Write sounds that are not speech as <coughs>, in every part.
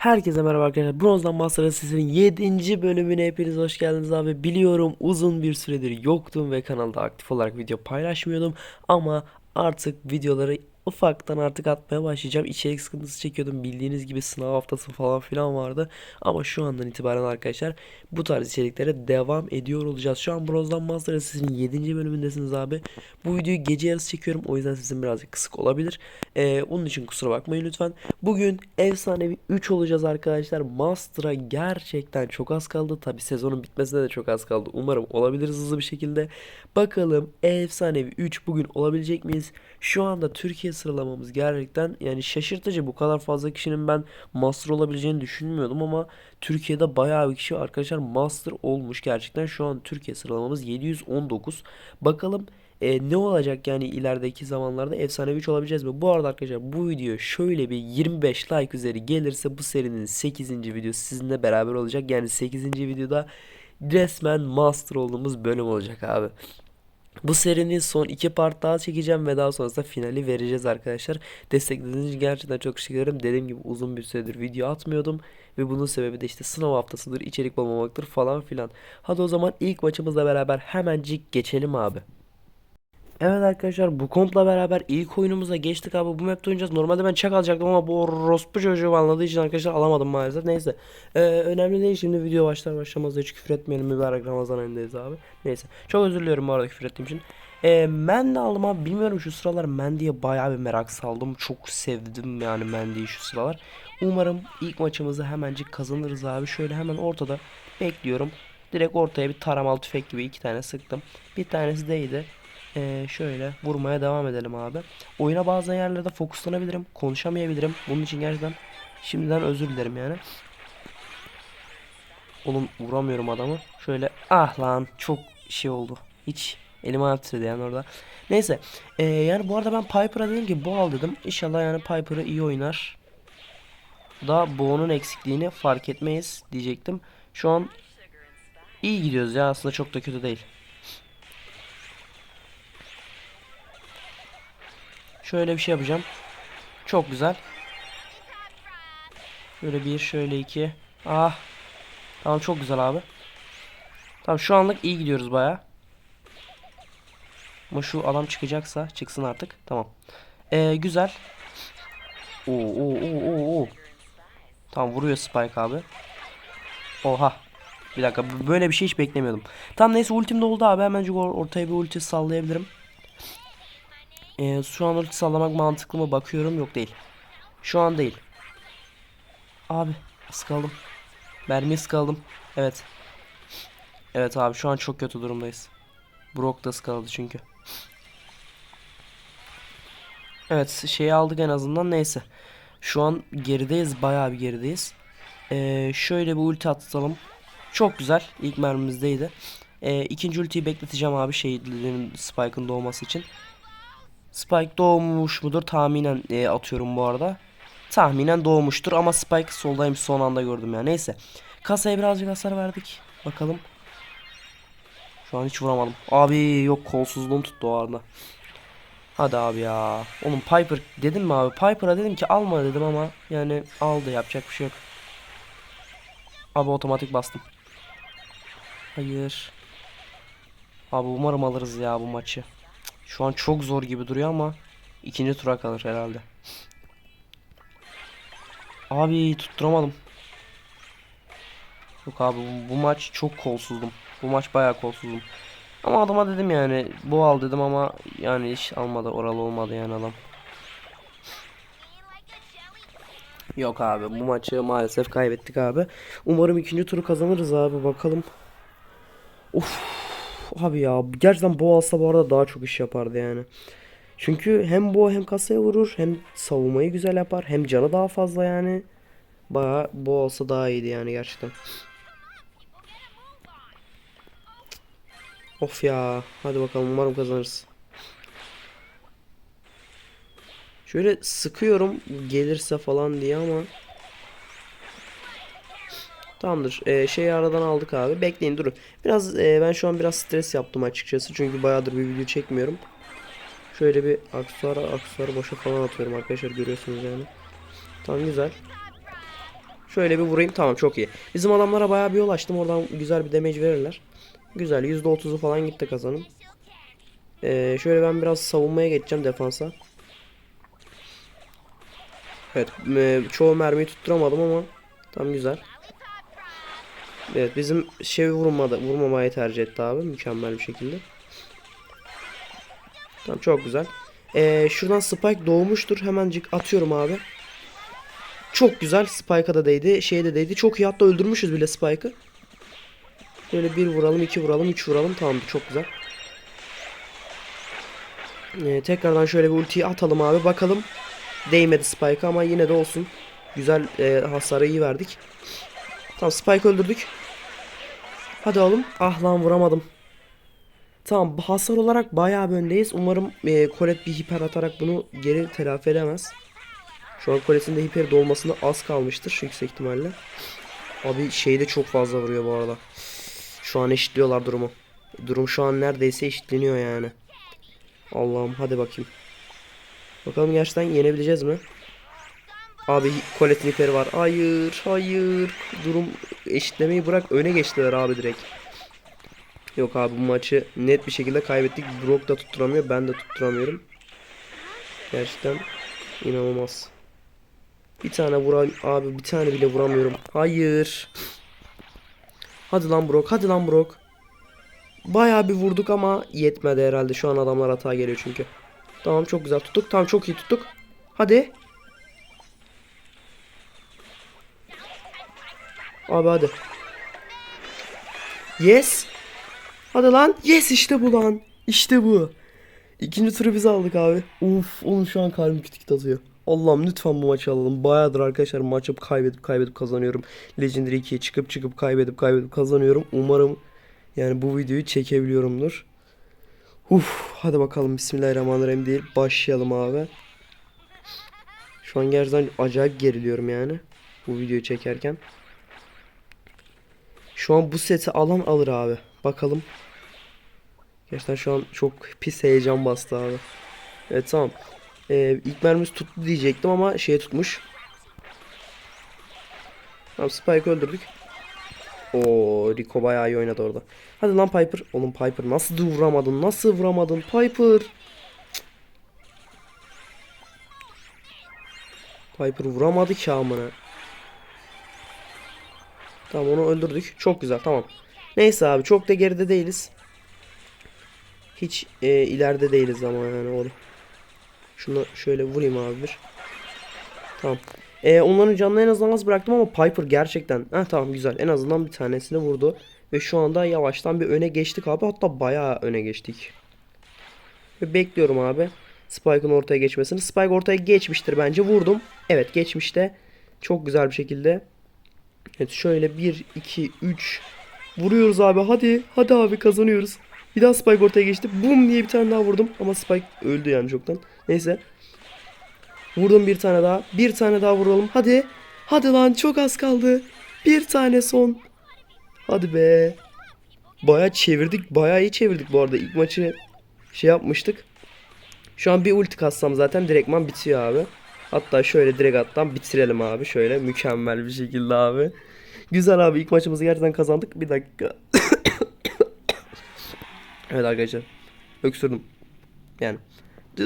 Herkese merhaba arkadaşlar. Bronzdan Master Sesi'nin 7. bölümüne hepiniz hoş geldiniz abi. Biliyorum uzun bir süredir yoktum ve kanalda aktif olarak video paylaşmıyordum. Ama artık videoları ufaktan artık atmaya başlayacağım. İçerik sıkıntısı çekiyordum. Bildiğiniz gibi sınav haftası falan filan vardı. Ama şu andan itibaren arkadaşlar bu tarz içeriklere devam ediyor olacağız. Şu an Bronzdan Master Sesi'nin 7. bölümündesiniz abi. Bu videoyu gece yarısı çekiyorum. O yüzden sesim birazcık kısık olabilir. Ee, onun için kusura bakmayın lütfen. Bugün efsanevi 3 olacağız arkadaşlar. Master'a gerçekten çok az kaldı. Tabi sezonun bitmesine de çok az kaldı. Umarım olabiliriz hızlı bir şekilde. Bakalım efsanevi 3 bugün olabilecek miyiz? Şu anda Türkiye sıralamamız gerçekten yani şaşırtıcı. Bu kadar fazla kişinin ben Master olabileceğini düşünmüyordum ama Türkiye'de bayağı bir kişi arkadaşlar Master olmuş. Gerçekten şu an Türkiye sıralamamız 719. Bakalım e, ne olacak yani ilerideki zamanlarda efsanevi 3 olabileceğiz mi? Bu arada arkadaşlar bu video şöyle bir 25 like üzeri gelirse bu serinin 8. videosu sizinle beraber olacak. Yani 8. videoda resmen master olduğumuz bölüm olacak abi. Bu serinin son iki part daha çekeceğim ve daha sonrasında finali vereceğiz arkadaşlar. Desteklediğiniz için gerçekten çok teşekkür ederim. Dediğim gibi uzun bir süredir video atmıyordum. Ve bunun sebebi de işte sınav haftasıdır, içerik bulmamaktır falan filan. Hadi o zaman ilk maçımızla beraber hemencik geçelim abi. Evet arkadaşlar bu kompla beraber ilk oyunumuza geçtik abi bu map'te oynayacağız. Normalde ben çak alacaktım ama bu orospu çocuğu anladığı için arkadaşlar alamadım maalesef. Neyse. Ee, önemli değil şimdi video başlar başlamaz hiç küfür etmeyelim mübarek Ramazan ayındayız abi. Neyse. Çok özür diliyorum bu arada küfür ettiğim için. Ee, men de aldım abi bilmiyorum şu sıralar Mendy'ye bayağı bir merak saldım. Çok sevdim yani Mendy'yi şu sıralar. Umarım ilk maçımızı hemencik kazanırız abi. Şöyle hemen ortada bekliyorum. Direkt ortaya bir taramalı tüfek gibi iki tane sıktım. Bir tanesi değdi. Ee, şöyle vurmaya devam edelim abi. Oyuna bazı yerlerde fokuslanabilirim. Konuşamayabilirim. Bunun için gerçekten şimdiden özür dilerim yani. Oğlum vuramıyorum adamı. Şöyle ah lan çok şey oldu. Hiç elim ayağım titredi yani orada. Neyse. Ee, yani bu arada ben Piper'a dedim ki bu al dedim. İnşallah yani Piper'ı iyi oynar. Da Bo'nun eksikliğini fark etmeyiz diyecektim. Şu an iyi gidiyoruz ya aslında çok da kötü değil. Şöyle bir şey yapacağım. Çok güzel. Şöyle bir, şöyle iki. Ah. Tamam çok güzel abi. Tamam şu anlık iyi gidiyoruz baya. Ama şu adam çıkacaksa çıksın artık. Tamam. Ee, güzel. Oo, oo, oo, oo. Tamam vuruyor Spike abi. Oha. Bir dakika böyle bir şey hiç beklemiyordum. Tamam neyse ultim de oldu abi. Hemencik or ortaya bir ulti sallayabilirim. Ee, şu an ulti sallamak mantıklı mı bakıyorum yok değil. Şu an değil. Abi sıkaldım. Mermiyi sıkaldım. Evet. Evet abi şu an çok kötü durumdayız. Brock da sıkaladı çünkü. Evet şeyi aldık en azından neyse. Şu an gerideyiz bayağı bir gerideyiz. Ee, şöyle bir ulti atalım. Çok güzel. İlk mermimizdeydi. Ee, ikinci ultiyi bekleteceğim abi şeylerin Spike'ın doğması için. Spike doğmuş mudur? Tahminen e, atıyorum bu arada. Tahminen doğmuştur ama Spike soldaymış son anda gördüm ya. Neyse. Kasaya birazcık hasar verdik. Bakalım. Şu an hiç vuramadım. Abi yok kolsuzluğum tuttu o arada. Hadi abi ya. Oğlum Piper dedim mi abi? Piper'a dedim ki alma dedim ama yani aldı yapacak bir şey yok. Abi otomatik bastım. Hayır. Abi umarım alırız ya bu maçı. Şu an çok zor gibi duruyor ama ikinci tura kalır herhalde. Abi tutturamadım. Yok abi bu, bu maç çok kolsuzdum. Bu maç bayağı kolsuzdum. Ama adama dedim yani bu al dedim ama yani iş almadı oralı olmadı yani adam. Yok abi bu maçı maalesef kaybettik abi. Umarım ikinci turu kazanırız abi bakalım. Of abi ya gerçekten bu alsa bu arada daha çok iş yapardı yani. Çünkü hem bu hem kasaya vurur hem savunmayı güzel yapar hem canı daha fazla yani. Baya bu olsa daha iyiydi yani gerçekten. Of ya hadi bakalım umarım kazanırız. Şöyle sıkıyorum gelirse falan diye ama Tamamdır. Ee, şeyi aradan aldık abi. Bekleyin durun. Biraz e, ben şu an biraz stres yaptım açıkçası. Çünkü bayağıdır bir video çekmiyorum. Şöyle bir aksesuar aksesuarı boşa falan atıyorum arkadaşlar görüyorsunuz yani. Tamam güzel. Şöyle bir vurayım. Tamam çok iyi. Bizim adamlara bayağı bir yol açtım. Oradan güzel bir damage verirler. Güzel. %30'u falan gitti kazanım. Ee, şöyle ben biraz savunmaya geçeceğim defansa. Evet. e, çoğu mermiyi tutturamadım ama tam güzel. Evet bizim şey vurmadı, vurmamayı tercih etti abi mükemmel bir şekilde. Tamam çok güzel. Ee, şuradan Spike doğmuştur. Hemencik atıyorum abi. Çok güzel. Spike'a da değdi. Şeye de değdi. Çok iyi. Hatta öldürmüşüz bile Spike'ı. Böyle bir vuralım, iki vuralım, üç vuralım. Tamam çok güzel. Ee, tekrardan şöyle bir ultiyi atalım abi. Bakalım. Değmedi Spike'a ama yine de olsun. Güzel e, hasarı iyi verdik. Tamam Spike öldürdük. Hadi oğlum. Ah lan vuramadım. Tamam hasar olarak bayağı bir öndeyiz. Umarım e, Colette bir hiper atarak bunu geri telafi edemez. Şu an Colette'in de hiper dolmasına az kalmıştır yüksek ihtimalle. Abi şey de çok fazla vuruyor bu arada. Şu an eşitliyorlar durumu. Durum şu an neredeyse eşitleniyor yani. Allah'ım hadi bakayım. Bakalım gerçekten yenebileceğiz mi? Abi Colette'in hiperi var. Hayır, hayır. Durum eşitlemeyi bırak öne geçtiler abi direkt. Yok abi bu maçı net bir şekilde kaybettik. Brock da tutturamıyor. Ben de tutturamıyorum. Gerçekten inanılmaz. Bir tane vuran abi bir tane bile vuramıyorum. Hayır. Hadi lan Brock. Hadi lan Brock. Bayağı bir vurduk ama yetmedi herhalde. Şu an adamlar hata geliyor çünkü. Tamam çok güzel tuttuk. Tamam çok iyi tuttuk. Hadi. Abi hadi. Yes. Hadi lan. Yes işte bu lan. İşte bu. İkinci turu biz aldık abi. Uf oğlum şu an kalbim küt küt atıyor. Allah'ım lütfen bu maçı alalım. Bayağıdır arkadaşlar maç yapıp kaybedip kaybedip kazanıyorum. Legendary 2'ye çıkıp çıkıp kaybedip kaybedip kazanıyorum. Umarım yani bu videoyu çekebiliyorumdur. Uf hadi bakalım Bismillahirrahmanirrahim değil. Başlayalım abi. Şu an gerçekten acayip geriliyorum yani. Bu videoyu çekerken. Şu an bu seti alan alır abi. Bakalım. Gerçekten şu an çok pis heyecan bastı abi. Evet tamam. Ee, ilk mermimiz tuttu diyecektim ama şey tutmuş. Tamam Spike öldürdük. Oo Rico bayağı iyi oynadı orada. Hadi lan Piper. Oğlum Piper nasıl vuramadın? Nasıl vuramadın Piper? Piper vuramadı ki amına. Tamam onu öldürdük. Çok güzel tamam. Neyse abi çok da geride değiliz. Hiç e, ileride değiliz ama yani oğlum. Şunu şöyle vurayım abi bir. Tamam. E, onların canını en azından az bıraktım ama Piper gerçekten. Heh, tamam güzel. En azından bir tanesini vurdu. Ve şu anda yavaştan bir öne geçtik abi. Hatta bayağı öne geçtik. Ve bekliyorum abi. Spike'ın ortaya geçmesini. Spike ortaya geçmiştir bence. Vurdum. Evet geçmişte. Çok güzel bir şekilde. Evet şöyle 1, 2, 3. Vuruyoruz abi. Hadi. Hadi abi kazanıyoruz. Bir daha Spike ortaya geçti. Bum diye bir tane daha vurdum. Ama Spike öldü yani çoktan. Neyse. Vurdum bir tane daha. Bir tane daha vuralım. Hadi. Hadi lan çok az kaldı. Bir tane son. Hadi be. Baya çevirdik. Baya iyi çevirdik bu arada. İlk maçı şey yapmıştık. Şu an bir ulti kassam zaten direktman bitiyor abi. Hatta şöyle direkt attan bitirelim abi. Şöyle mükemmel bir şekilde abi. Güzel abi ilk maçımızı gerçekten kazandık. Bir dakika. <coughs> evet arkadaşlar. Öksürdüm. Yani.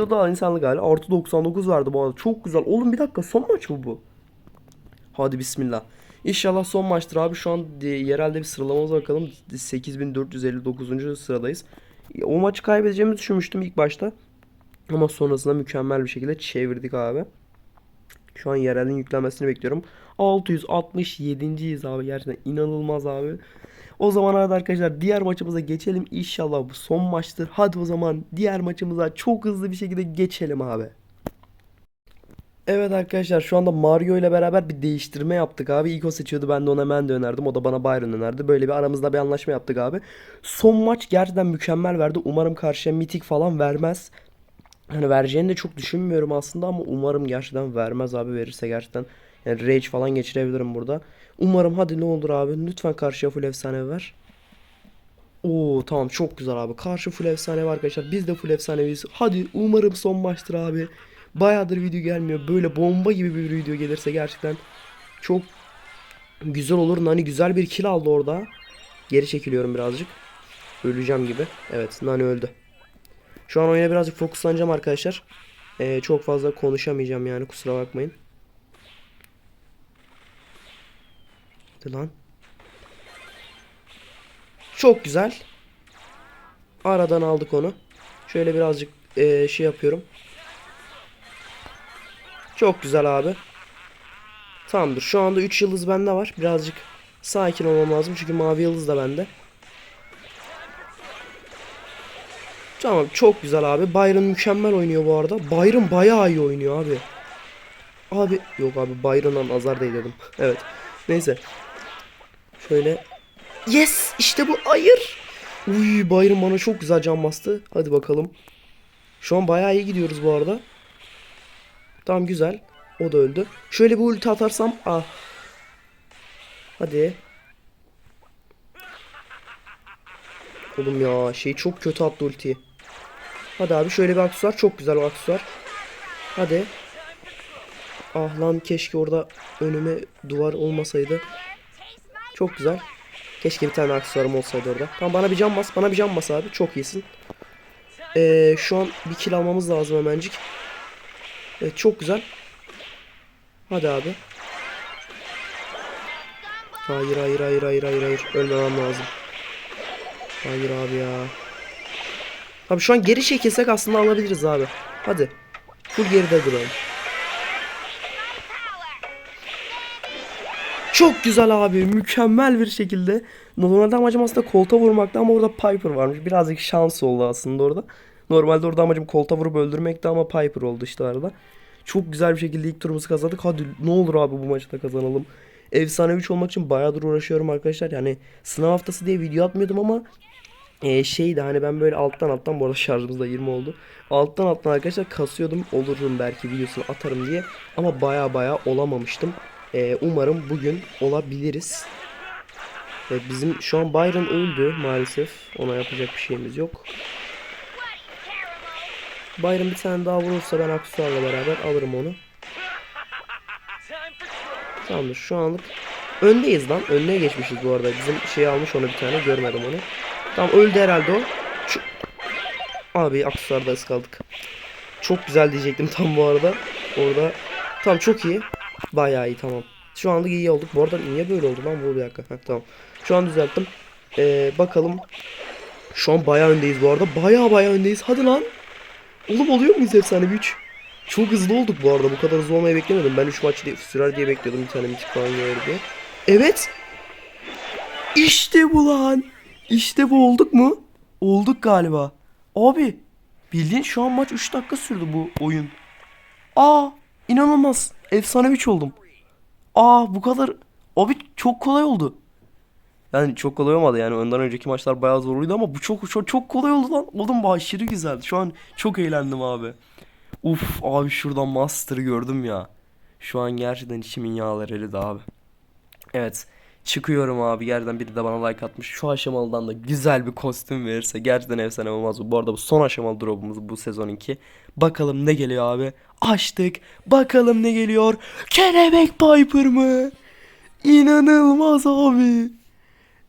O da insanlık hali. Artı 99 verdi bu arada. Çok güzel. Oğlum bir dakika son maç mı bu? Hadi bismillah. İnşallah son maçtır abi. Şu an e, yerelde bir sıralamamıza bakalım. 8459. sıradayız. O maçı kaybedeceğimizi düşünmüştüm ilk başta. Ama sonrasında mükemmel bir şekilde çevirdik abi. Şu an yerelin yüklenmesini bekliyorum. 667.yiz abi gerçekten inanılmaz abi. O zaman hadi arkadaşlar diğer maçımıza geçelim. İnşallah bu son maçtır. Hadi o zaman diğer maçımıza çok hızlı bir şekilde geçelim abi. Evet arkadaşlar şu anda Mario ile beraber bir değiştirme yaptık abi. İlk o seçiyordu ben de ona Mende önerdim. O da bana Byron önerdi. Böyle bir aramızda bir anlaşma yaptık abi. Son maç gerçekten mükemmel verdi. Umarım karşıya mitik falan vermez. Hani vereceğini de çok düşünmüyorum aslında ama umarım gerçekten vermez abi verirse gerçekten. Yani rage falan geçirebilirim burada. Umarım hadi ne olur abi lütfen karşıya full efsane ver. Oo tamam çok güzel abi. Karşı full efsane var arkadaşlar. Biz de full efsaneviyiz. Hadi umarım son maçtır abi. Bayağıdır video gelmiyor. Böyle bomba gibi bir video gelirse gerçekten çok Güzel olur. Nani güzel bir kill aldı orada. Geri çekiliyorum birazcık. Öleceğim gibi. Evet Nani öldü. Şu an oyuna birazcık fokuslanacağım arkadaşlar. Ee, çok fazla konuşamayacağım yani kusura bakmayın. Hadi lan. Çok güzel. Aradan aldık onu. Şöyle birazcık ee, şey yapıyorum. Çok güzel abi. Tamamdır. Şu anda 3 yıldız bende var. Birazcık sakin olmam lazım. Çünkü mavi yıldız da bende. Tamam çok güzel abi. Byron mükemmel oynuyor bu arada. Byron bayağı iyi oynuyor abi. Abi yok abi Byron'dan nazar değdirdim. <laughs> evet. Neyse. Şöyle. Yes işte bu. Hayır. Uy Byron bana çok güzel can bastı. Hadi bakalım. Şu an bayağı iyi gidiyoruz bu arada. Tamam güzel. O da öldü. Şöyle bir ulti atarsam. Ah. Hadi. Oğlum ya şey çok kötü attı ultiyi. Hadi abi şöyle bir aksesuar. Çok güzel bir aksesuar. Hadi. Ah lan keşke orada önüme duvar olmasaydı. Çok güzel. Keşke bir tane aksesuarım olsaydı orada. Tamam bana bir can bas. Bana bir can bas abi. Çok iyisin. Ee, şu an bir kill almamız lazım hemencik. Evet çok güzel. Hadi abi. Hayır hayır hayır hayır hayır hayır. Ölmemem lazım. Hayır abi ya. Abi şu an geri çekilsek aslında alabiliriz abi. Hadi. Full geride duralım. Çok güzel abi. Mükemmel bir şekilde. Normalde amacım aslında kolta vurmakta ama orada Piper varmış. Birazcık şans oldu aslında orada. Normalde orada amacım kolta vurup öldürmekti ama Piper oldu işte arada. Çok güzel bir şekilde ilk turumuzu kazandık. Hadi ne olur abi bu maçı da kazanalım. Efsane 3 olmak için bayağıdır uğraşıyorum arkadaşlar. Yani sınav haftası diye video atmıyordum ama e, şeydi hani ben böyle alttan alttan bu arada şarjımız da 20 oldu. Alttan alttan arkadaşlar kasıyordum olurum belki videosunu atarım diye. Ama baya baya olamamıştım. E, umarım bugün olabiliriz. E, bizim şu an Byron öldü maalesef. Ona yapacak bir şeyimiz yok. Byron bir tane daha vurursa ben aksesuarla beraber alırım onu. Tamamdır şu anlık öndeyiz lan. Önüne geçmişiz bu arada. Bizim şey almış onu bir tane görmedim onu. Tamam öldü herhalde o. Şu... Abi aksesuarda ıskaldık. Çok güzel diyecektim tam bu arada. Orada. Tamam çok iyi. Bayağı iyi tamam. Şu anda iyi olduk. Bu arada niye böyle oldu lan bu bir dakika. Heh, tamam. Şu an düzelttim. Ee, bakalım. Şu an bayağı öndeyiz bu arada. Bayağı bayağı öndeyiz. Hadi lan. Oğlum oluyor muyuz efsane 3? Çok hızlı olduk bu arada. Bu kadar hızlı olmayı beklemiyordum. Ben 3 maç diye, sürer diye bekliyordum. Bir tane mitik falan gelir. Evet. İşte bu lan. İşte bu olduk mu? Olduk galiba. Abi. Bildiğin şu an maç 3 dakika sürdü bu oyun. Aa. inanılmaz. Efsane 3 oldum. Aa bu kadar. Abi çok kolay oldu. Yani çok kolay olmadı yani ondan önceki maçlar bayağı zorluydu ama bu çok çok çok kolay oldu lan. Oğlum bu aşırı güzeldi. Şu an çok eğlendim abi. Uf abi şuradan Master'ı gördüm ya. Şu an gerçekten içimin yağları eridi abi. Evet. Çıkıyorum abi. Gerçekten biri de bana like atmış. Şu aşamalıdan da güzel bir kostüm verirse gerçekten efsane olmaz bu. Bu arada bu son aşamalı drop'umuz bu sezonunki. Bakalım ne geliyor abi. Açtık. Bakalım ne geliyor. Kelebek Piper mı? İnanılmaz abi.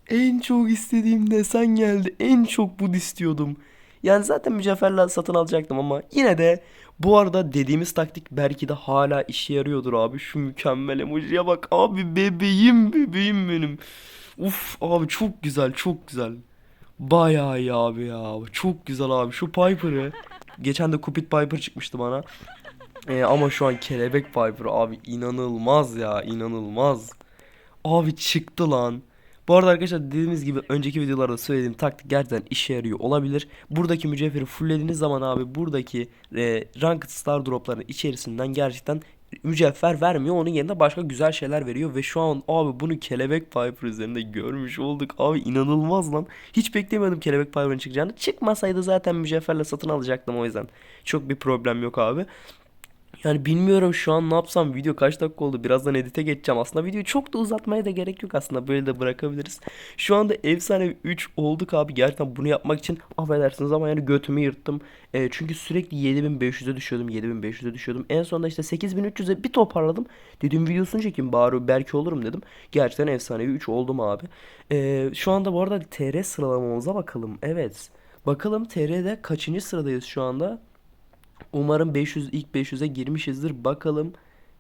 En çok istediğim desen geldi. En çok bunu istiyordum. Yani zaten mücevherler satın alacaktım ama yine de bu arada dediğimiz taktik belki de hala işe yarıyordur abi. Şu mükemmel emojiye bak abi bebeğim bebeğim benim. Uf abi çok güzel çok güzel. Bayağı iyi abi ya. Çok güzel abi. Şu Piper'ı. Geçen de Cupid Piper çıkmıştı bana. Ee, ama şu an Kelebek Piper abi inanılmaz ya inanılmaz. Abi çıktı lan. Bu arada arkadaşlar dediğimiz gibi önceki videolarda söylediğim taktik gerçekten işe yarıyor olabilir. Buradaki mücevheri fulllediğiniz zaman abi buradaki e, Ranked Star Drop'ların içerisinden gerçekten mücevher vermiyor. Onun yerine başka güzel şeyler veriyor. Ve şu an abi bunu Kelebek Piper üzerinde görmüş olduk. Abi inanılmaz lan. Hiç beklemiyordum Kelebek Piper'ın çıkacağını. Çıkmasaydı zaten mücevherle satın alacaktım o yüzden. Çok bir problem yok abi. Yani bilmiyorum şu an ne yapsam video kaç dakika oldu birazdan edite geçeceğim. Aslında videoyu çok da uzatmaya da gerek yok aslında böyle de bırakabiliriz. Şu anda efsane 3 olduk abi gerçekten bunu yapmak için affedersiniz ama yani götümü yırttım. E, Çünkü sürekli 7500'e düşüyordum 7500'e düşüyordum. En sonunda işte 8300'e bir toparladım. Dedim videosunu çekeyim bari belki olurum dedim. Gerçekten efsane 3 oldum abi. E, Şu anda bu arada TR sıralamamıza bakalım. Evet Bakalım TR'de kaçıncı sıradayız şu anda Umarım 500 ilk 500'e girmişizdir. Bakalım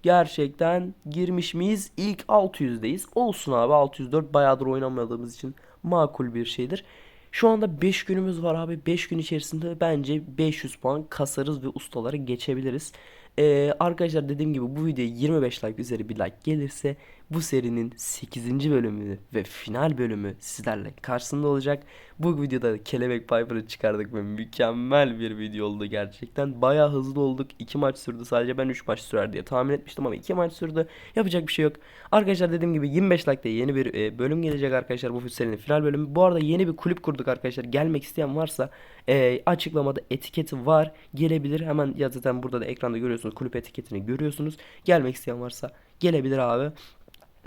gerçekten girmiş miyiz? İlk 600'deyiz. Olsun abi 604 bayağıdır oynamadığımız için makul bir şeydir. Şu anda 5 günümüz var abi. 5 gün içerisinde bence 500 puan kasarız ve ustaları geçebiliriz. Ee, arkadaşlar dediğim gibi bu videoya 25 like üzeri bir like gelirse bu serinin 8. bölümü ve final bölümü sizlerle karşısında olacak. Bu videoda Kelebek Piper'ı çıkardık ve mükemmel bir video oldu gerçekten. Bayağı hızlı olduk. 2 maç sürdü sadece ben 3 maç sürer diye tahmin etmiştim ama 2 maç sürdü. Yapacak bir şey yok. Arkadaşlar dediğim gibi 25 like'da yeni bir e, bölüm gelecek arkadaşlar bu serinin final bölümü. Bu arada yeni bir kulüp kurduk arkadaşlar. Gelmek isteyen varsa e, açıklamada etiketi var. Gelebilir. Hemen ya zaten burada da ekranda görüyorsunuz kulüp etiketini görüyorsunuz. Gelmek isteyen varsa gelebilir abi.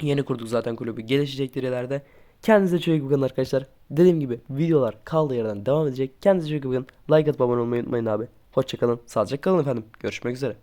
Yeni kurduk zaten kulübü. Gelişecektir ileride. Kendinize çok iyi bakın arkadaşlar. Dediğim gibi videolar kaldığı yerden devam edecek. Kendinize çok iyi bakın. Like atıp abone olmayı unutmayın abi. Hoşçakalın. Sağlıcakla kalın efendim. Görüşmek üzere.